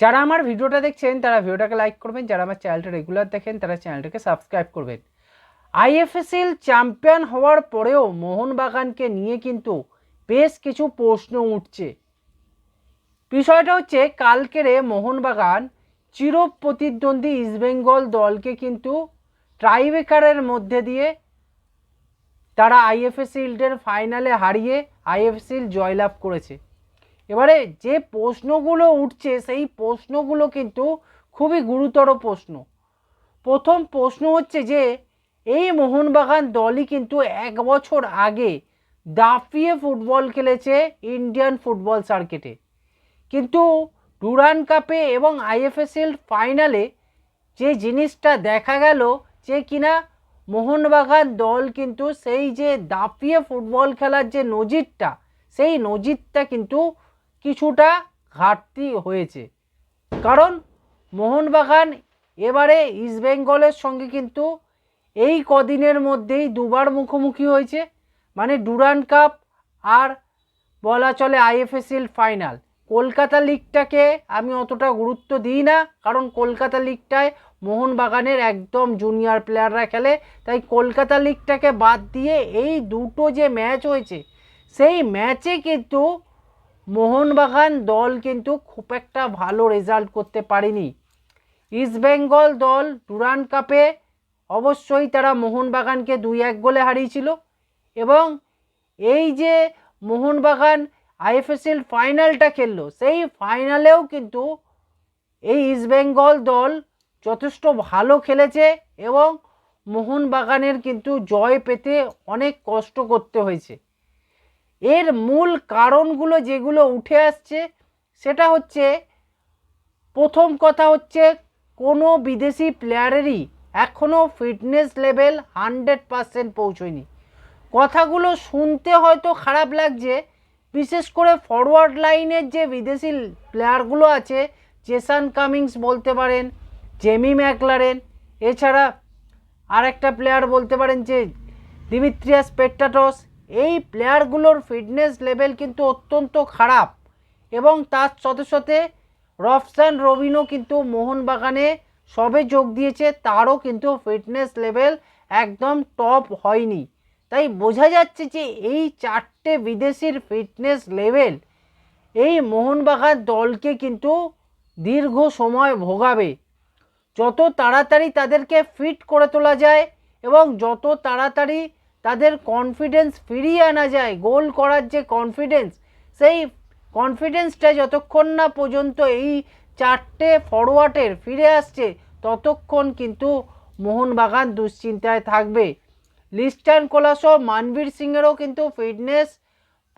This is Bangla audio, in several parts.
যারা আমার ভিডিওটা দেখছেন, তারা ভিডিওটাকে লাইক করবেন। যারা আমার চ্যানেলটা রেগুলার দেখেন, তারা চ্যানেলটাকে সাবস্ক্রাইব করবেন। আইএফএসএল চ্যাম্পিয়ন হওয়ার পরেও মোহনবাগানকে নিয়ে কিন্তু বেশ কিছু প্রশ্ন উঠছে। বিষয়টা হচ্ছে, কালকেরে মোহনবাগান চির প্রতিদ্বন্দ্বী ইস্টবেঙ্গল দলকে কিন্তু ট্রাইবেকারের মধ্যে দিয়ে তারা আইএফএসিল্ডের ফাইনালে হারিয়ে আইএফএসিল জয়লাভ করেছে। এবারে যে প্রশ্নগুলো উঠছে, সেই প্রশ্নগুলো কিন্তু খুবই গুরুতর প্রশ্ন। প্রথম প্রশ্ন হচ্ছে যে, এই মোহনবাগান দলই কিন্তু এক বছর আগে দাফিয়ে ফুটবল খেলেছে ইন্ডিয়ান ফুটবল সার্কিটে। কিন্তু ডুরান কাপে এবং আইএফএসএল ফাইনালে যে জিনিসটা দেখা গেল যে কিনা মোহনবাগান দল কিন্তু সেই যে দাপিয়ে ফুটবল খেলার যে নজিরটা, সেই নজিরটা কিন্তু কিছুটা ঘাটতি হয়েছে। কারণ মোহনবাগান এবারে ইস্টবেঙ্গলের সঙ্গে কিন্তু এই কদিনের মধ্যেই দুবার মুখোমুখি হয়েছে। মানে ডুরান কাপ আর বলা চলে আইএফএসএল ফাইনাল কলকাতা লিগটাকে আমি অতটা গুরুত্ব দিই না, কারণ কলকাতা লিগটায় মোহনবাগানের একদম জুনিয়র প্লেয়াররা খেলে। তাই কলকাতা লিগটাকে বাদ দিয়ে এই দুটো যে ম্যাচ হয়েছে, সেই ম্যাচে কিন্তু মোহনবাগান দল কিন্তু খুব একটা ভালো রেজাল্ট করতে পারেনি। ইস্টবেঙ্গল দল ডুরান কাপে অবশ্যই তারা মোহনবাগানকে দুই এক গোলে হারিয়েছিল এবং এই যে মোহনবাগান আইএফএসএল ফাইনালটা খেললো, সেই ফাইনালেও কিন্তু এই ইস্টবেঙ্গল দল যথেষ্ট ভালো খেলেছে এবং মোহনবাগানের কিন্তু জয় পেতে অনেক কষ্ট করতে হয়েছে। এর মূল কারণগুলো যেগুলো উঠে আসছে, সেটা হচ্ছে, প্রথম কথা হচ্ছে কোনো বিদেশি প্লেয়ারেরই এখনও ফিটনেস লেভেল হান্ড্রেড পারসেন্ট পৌঁছয়নি। কথাগুলো শুনতে হয়তো খারাপ লাগছে, বিশেষ করে ফরওয়ার্ড লাইনের যে বিদেশি প্লেয়ারগুলো আছে জেসান কামিংস বলতে পারেন জেমি ম্যাকলারেন এছাড়া আরেকটা প্লেয়ার বলতে পারেন যে দিমিত্রিয়াস পেট্টাটস এই প্লেয়ারগুলোর ফিটনেস লেভেল কিন্তু অত্যন্ত খারাপ এবং তার সাথে সাথে রফসান রবিনও কিন্তু মোহনবাগানে সবে যোগ দিয়েছে, তারও কিন্তু ফিটনেস লেভেল একদম টপ হয়নি। তাই বোঝা যাচ্ছে যে এই চারটে বিদেশির ফিটনেস লেভেল এই মোহনবাগান দলকে কিন্তু দীর্ঘ সময় ভোগাবে। যত তাড়াতাড়ি তাদেরকে ফিট করে তোলা যায় এবং যত তাড়াতাড়ি তাদের কনফিডেন্স ফিরিয়ে আনা যায় গোল করার যে কনফিডেন্স সেই কনফিডেন্সটা যতক্ষণ না পর্যন্ত এই চারটে ফরওয়ার্ডের ফিরে আসছে, ততক্ষণ কিন্তু মোহনবাগান দুশ্চিন্তায় থাকবে। লিস্টার্ন কোলাসো, মানবীর সিংয়েরও কিন্তু ফিটনেস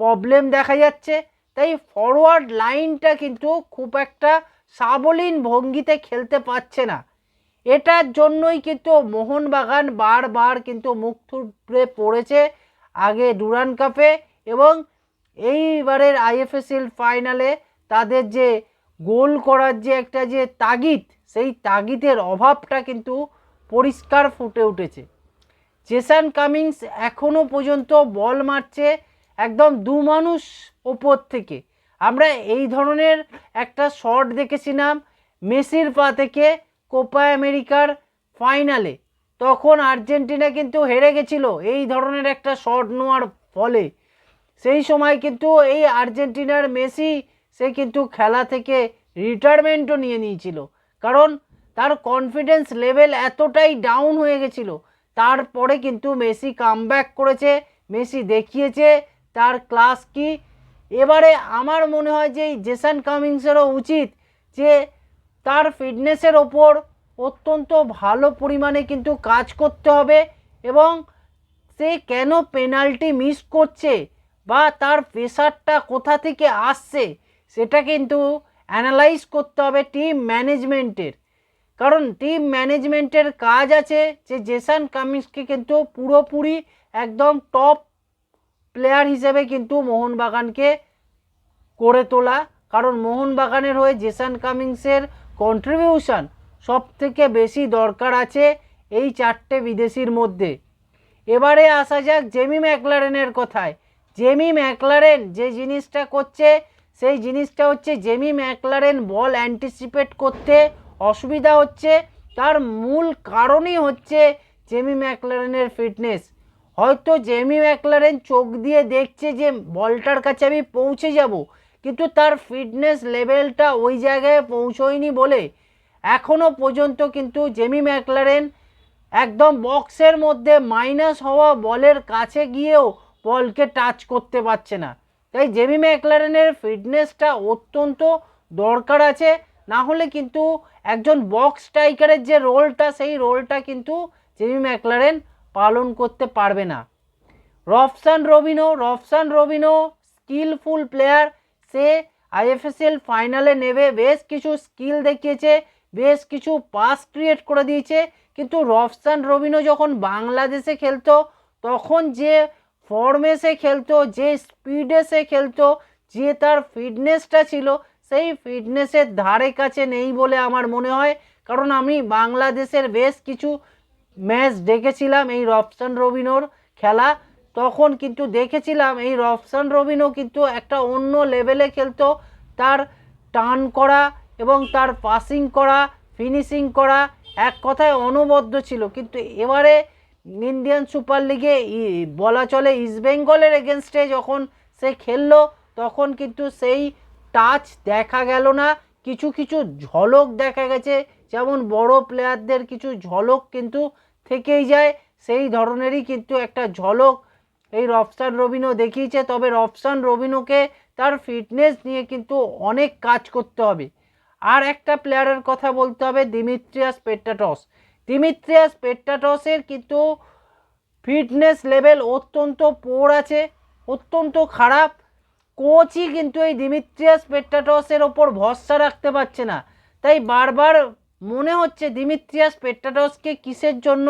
প্রবলেম দেখা যাচ্ছে। তাই ফরওয়ার্ড লাইনটা কিন্তু খুব একটা সাবলীন ভঙ্গিতে খেলতে পারছে না। এটার জন্যই কিন্তু মোহনবাগান বারবার কিন্তু মুখ থুবড়ে পড়েছে আগে ডুরান কাপে এবং এইবারের আইএফএসএল ফাইনালে তাদের যে গোল করার যে একটা যে তাগিদ, সেই তাগিদের অভাবটা কিন্তু পরিষ্কার ফুটে উঠেছে। জেসান কামিংস এখনও পর্যন্ত বল মারছে একদম দু মানুষ ওপর থেকে। আমরা এই ধরনের একটা শট দেখেছিলাম মেসির পা থেকে। কোপা আমেরিকার ফাইনালে। তখন আর্জেন্টিনা কিন্তু হেরে গেছিল এই ধরনের একটা শট নেওয়ার ফলে। সেই সময় কিন্তু এই আর্জেন্টিনার মেসি, সে কিন্তু খেলা থেকে রিটায়ারমেন্টও নিয়ে নিয়েছিল। কারণ তার কনফিডেন্স লেভেল এতটাই ডাউন হয়ে গেছিল। তারপরে কিন্তু মেসি কামব্যাক করেছে, মেসি দেখিয়েছে, তার ক্লাস কি? এবারে আমার মনে হয় যে এই জেসান কামিংসেরও উচিত যে তার ফিটনেসের ওপর অত্যন্ত ভালো পরিমাণে কিন্তু কাজ করতে হবে এবং সে কেন পেনাল্টি মিস করছে বা তার প্রেশারটা কোথা থেকে আসছে সেটা কিন্তু অ্যানালাইজ করতে হবে টিম ম্যানেজমেন্টের। কারণ টিম ম্যানেজমেন্টের কাজ আছে যে জেসান কামিংসকে কিন্তু পুরোপুরি একদম টপ প্লেয়ার হিসেবে কিন্তু মোহনবাগানকে করে তোলা। কারণ মোহনবাগানের হয়ে জেসান কামিংসের কন্ট্রিবিউশন সব থেকে বেশি দরকার আছে এই চারটে বিদেশির মধ্যে। এবারে আসা যাক জেমি ম্যাকলারেনের কথায়। জেমি ম্যাকলারেন যে জিনিসটা করছে, সেই জিনিসটা হচ্ছে জেমি ম্যাকলারেন বল অ্যান্টিসিপেট করতে অসুবিধা হচ্ছে। তার মূল কারণই হচ্ছে জেমি ম্যাকলারেনের ফিটনেস। হয়তো জেমি ম্যাকলারেন চোখ দিয়ে দেখছে যে বলটার কাছে আমি পৌঁছে যাব, কিন্তু তার ফিটনেস লেভেলটা ওই জায়গায় পৌঁছয়নি বলে এখনও পর্যন্ত কিন্তু জেমি ম্যাকলারেন একদম বক্সের মধ্যে মাইনাস হওয়া বলের কাছে গিয়েও বলকে টাচ করতে পারছে না। তাই জেমি ম্যাকলারেনের ফিটনেসটা অত্যন্ত দরকার আছে। না হলে কিন্তু একজন বক্স স্ট্রাইকারের যে রোলটা, সেই রোলটা কিন্তু জেমি ম্যাকলারেন পালন করতে পারবে না। রফসান রবিনো রফসান রবিনো স্কিলফুল প্লেয়ার সে আইএফএসএল ফাইনালে নেবে। বেশ কিছু স্কিল দেখিয়েছে। বেশ কিছু পাস ক্রিয়েট করে দিয়েছে। কিন্তু রফসান রবিনো যখন বাংলাদেশে খেলতো, তখন যে ফর্মে সে খেলতো, যে স্পিডে সে খেলতো, যে তার ফিটনেসটা ছিল, সেই ফিটনেসের ধারে কাছে নেই বলে আমার মনে হয়। কারণ আমি বাংলাদেশের বেশ কিছু ম্যাচ দেখেছিলাম এই রফসান রবিনোর খেলা। তখন কিন্তু দেখেছিলাম এই রফসান রবিনও কিন্তু একটা অন্য লেভেলে খেলতো। তার টান করা এবং তার পাসিং করা ফিনিশিং করা এক কথায় অনবদ্য ছিল। কিন্তু এবারে ইন্ডিয়ান সুপার লিগে বলা চলে ইস্টবেঙ্গলের এগেনস্টে যখন সে খেললো, তখন কিন্তু সেই টাচ দেখা গেল না। কিছু কিছু ঝলক দেখা গেছে। যেমন বড় প্লেয়ারদের কিছু ঝলক কিন্তু থেকেই যায়। সেই ধরনেরই কিন্তু একটা ঝলক এই রফসান রবিনও দেখিয়েছে। তবে রফসান রবিনোকে তার ফিটনেস নিয়ে কিন্তু অনেক কাজ করতে হবে। আর একটা প্লেয়ারের কথা বলতে হবে দিমিত্রিয়াস পেট্টাটস দিমিত্রিয়াস পেট্টাটসের কিন্তু ফিটনেস লেভেল অত্যন্ত পোর আছে, অত্যন্ত খারাপ। কোচই কিন্তু এই দিমিত্রিয়াস পেট্টাটসের ওপর ভরসা রাখতে পারছে না। তাই বারবার মনে হচ্ছে দিমিত্রিয়াস পেট্টাটসকে কিসের জন্য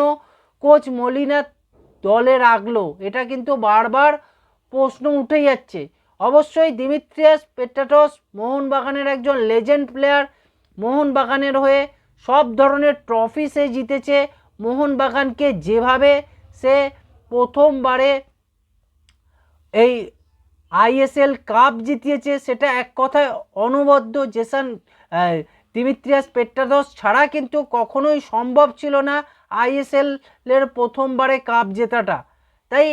কোচ মলিনা দলে রাখল? এটা কিন্তু বারবার প্রশ্ন উঠে যাচ্ছে। অবশ্যই দিমিত্রিয়াস পেট্টাটস মোহনবাগানের একজন লেজেন্ড প্লেয়ার। মোহনবাগানের হয়ে সব ধরনের ট্রফি সে জিতেছে। মোহনবাগানকে যেভাবে সে প্রথমবারে এই আইএসএল কাপ জিতিয়েছে, সেটা এক কথায় অনবদ্য। জেসান দিমিত্রিয়াস পেট্টাদস ছাড়া কিন্তু কখনোই সম্ভব ছিল না আইএসএল এর প্রথমবারে কাপ জেতাটা। তাই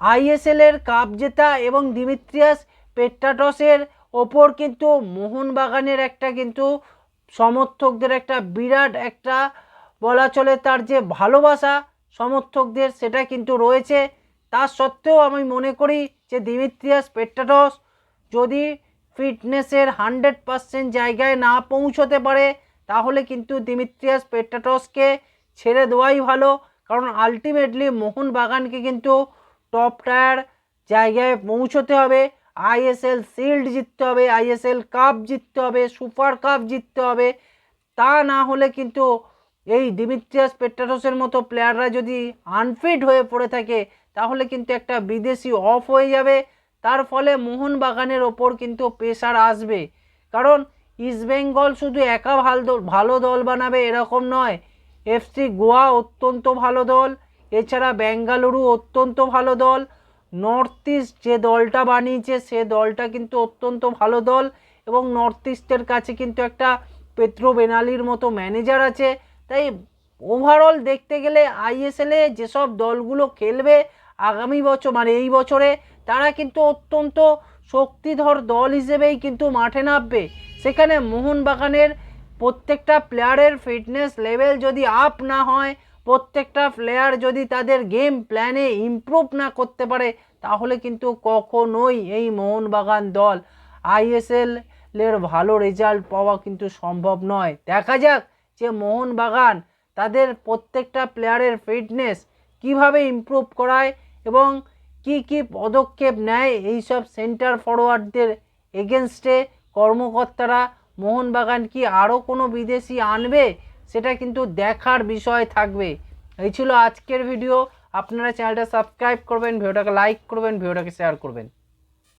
আইএসএল এর কাপ জেতা এবং দিমিত্রিয়াস পেট্টাটসের ওপর কিন্তু মোহনবাগানের একটা কিন্তু সমর্থকদের একটা বিরাট একটা বলা চলে তার যে ভালোবাসা সমর্থকদের সেটা কিন্তু রয়েছে। তা সত্ত্বেও আমি মনে করি যে দিমিত্রিয়াস পেট্টাটস যদি ফিটনেসের হান্ড্রেড পারসেন্ট জায়গায় না পৌঁছতে পারে, তাহলে কিন্তু দিমিত্রিয়াস পেট্টাটসকে ছেড়ে দেওয়াই ভালো। কারণ আলটিমেটলি মোহনবাগানকে কিন্তু টপ টায়ার জায়গায় পৌঁছতে হবে। আইএসএল শিল্ড জিততে হবে, আইএসএল কাপ জিততে হবে, সুপার কাপ জিততে হবে। তা না হলে কিন্তু এই দিমিত্রিয়াস পেট্রাটসের মতো প্লেয়াররা যদি আনফিট হয়ে পড়ে থাকে, তাহলে কিন্তু একটা বিদেশি অফ হয়ে যাবে। তার ফলে মোহনবাগানের ওপর কিন্তু প্রেশার আসবে। কারণ ইস্টবেঙ্গল শুধু একা ভালো ভালো দল বানাবে এরকম নয়। এফসি গোয়া অত্যন্ত ভালো দল। এছাড়া বেঙ্গালুরু অত্যন্ত ভালো দল নর্থ ইস্ট যে দলটা বানিয়েছে সে দলটা কিন্তু অত্যন্ত ভালো দল এবং নর্থ ইস্টের কাছে কিন্তু একটা পেত্রো বেনালির মতো ম্যানেজার আছে। তাই ওভারঅল দেখতে গেলে আইএসএলে যেসব দলগুলো খেলবে আগামী বছর মানে এই বছরে, তারা কিন্তু অত্যন্ত শক্তিধর দল হিসেবেই কিন্তু মাঠে নামবে। সেখানে মোহনবাগানের প্রত্যেকটা প্লেয়ারের ফিটনেস লেভেল যদি আপ না হয় প্রত্যেকটা প্লেয়ার যদি তাদের গেম প্ল্যানে ইমপ্রুভ না করতে পারে, তাহলে কিন্তু কখনোই এই মোহনবাগান দল আইএসএল এর ভালো রেজাল্ট পাওয়া কিন্তু সম্ভব নয়। দেখা যাক যে মোহনবাগান তাদের প্রত্যেকটা প্লেয়ারের ফিটনেস কীভাবে ইমপ্রুভ করায় এবং কি কি পদক্ষেপ নেয় এইসব সেন্টার ফরওয়ার্ডদের এগেনস্টে কর্মকর্তারা, মোহনবাগান কি আরও কোনো বিদেশি আনবে? সেটা কিন্তু দেখার বিষয় থাকবে। এই ছিল আজকের ভিডিও। আপনারা চ্যানেলটা সাবস্ক্রাইব করবেন, ভিডিওটাকে লাইক করবেন, ভিডিওটাকে শেয়ার করবেন।